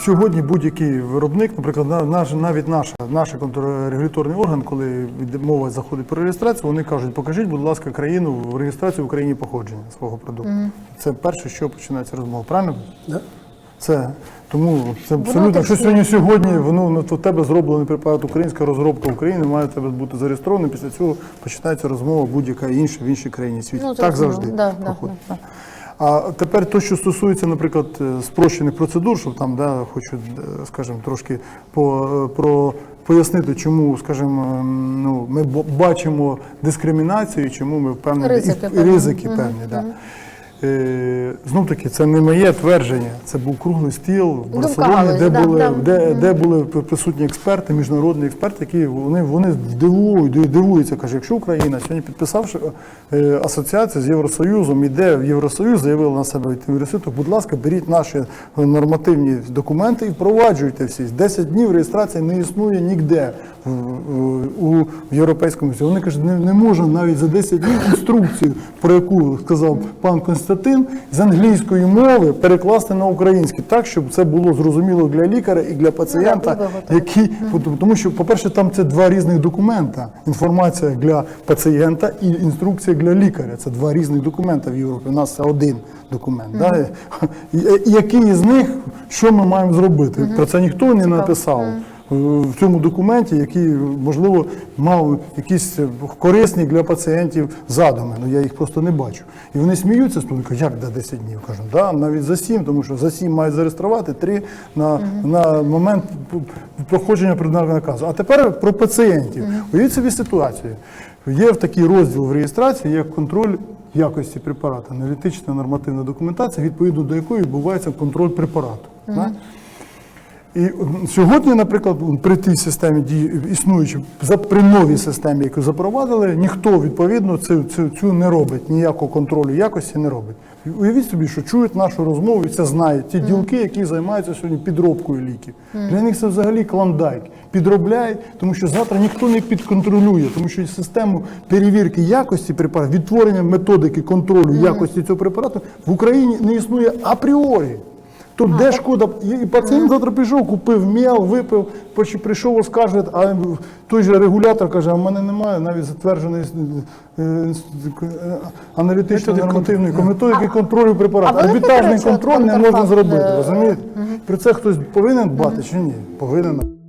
сьогодні будь-який виробник, наприклад, наш, навіть наша, наш контррегуляторний орган, коли мова заходить про реєстрацію, вони кажуть, покажіть, будь ласка, країну в реєстрацію в Україні походження свого продукту. Це перше, що починається розмова. Правильно? Да. Це тому це абсолютно, так що сьогодні сьогодні воно ну, то в тебе зроблений препарат українська розробка України має тебе бути зареєстрований. Після цього починається розмова будь-яка інша в іншій країні світу. Ну, так завжди Да, да, проходить. А тепер то, що стосується, наприклад, е, спрощених процедур, щоб там, да, хочу, е, скажімо, трошки по, е, про, пояснити, чому, скажімо, ну, ми бачимо дискримінацію, чому ми впевнені Ризики і, і певні. ризики певні. Да. Е, знов таки, це не моє твердження, це був круглий стіл в Барселоні, де, да, були, да. де, де були присутні експерти, міжнародні експерти, які вони, вони дивують, дивуються. Каже, якщо Україна сьогодні підписавши е, асоціацію з Євросоюзом, іде в Євросоюз, заявила на себе йти то, будь ласка, беріть наші нормативні документи і впроваджуйте всі. 10 днів реєстрації не існує ніде у Європейському Союзі. Вони кажуть, не, не можна навіть за 10 днів інструкцію, про яку сказав пан Константин, з англійської мови перекласти на український, так, щоб це було зрозуміло для лікаря і для пацієнта, було які, тому що, по-перше, там це два різних документа. Інформація для пацієнта і інструкція для лікаря. Це два різних документа в Європі. У нас це один документ. Да? І, і який із них, що ми маємо зробити? Про це ніхто не написав. Е, В цьому документі, який, можливо, мав якісь корисні для пацієнтів задуми, ну я їх просто не бачу. І вони сміються з того, як до 10 днів? Кажу, да, навіть за 7, тому що за 7 мають зареєструвати, 3 на, на момент проходження придатного наказу. А тепер про пацієнтів. Уявіть собі ситуацію. Є в такий розділ в реєстрації, як контроль якості препарату, аналітична нормативна документація, відповідно до якої відбувається контроль препарату. Да? І сьогодні, наприклад, при тій системі дії існуючій, при новій системі, яку запровадили, ніхто відповідно цю, цю, цю не робить, ніякого контролю якості не робить. Уявіть собі, що чують нашу розмову і це знають ті ділки, які займаються сьогодні підробкою ліків. Для них це взагалі клондайк. Підробляють, тому що завтра ніхто не підконтролює, тому що систему перевірки якості препарату, відтворення методики контролю якості цього препарату в Україні не існує апріорі. То де шкода? І пацієнт завтра пішов, купив м'ял, випив, прийшов, оскаржить, а той же регулятор каже, а в мене немає навіть затвердженої е, е, аналітичної нормативної методики контролю препарату. а великий, Арбітражний до речі, от контроль не можна зробити, е, розумієте? Про це хтось повинен дбати чи ні? Повинен.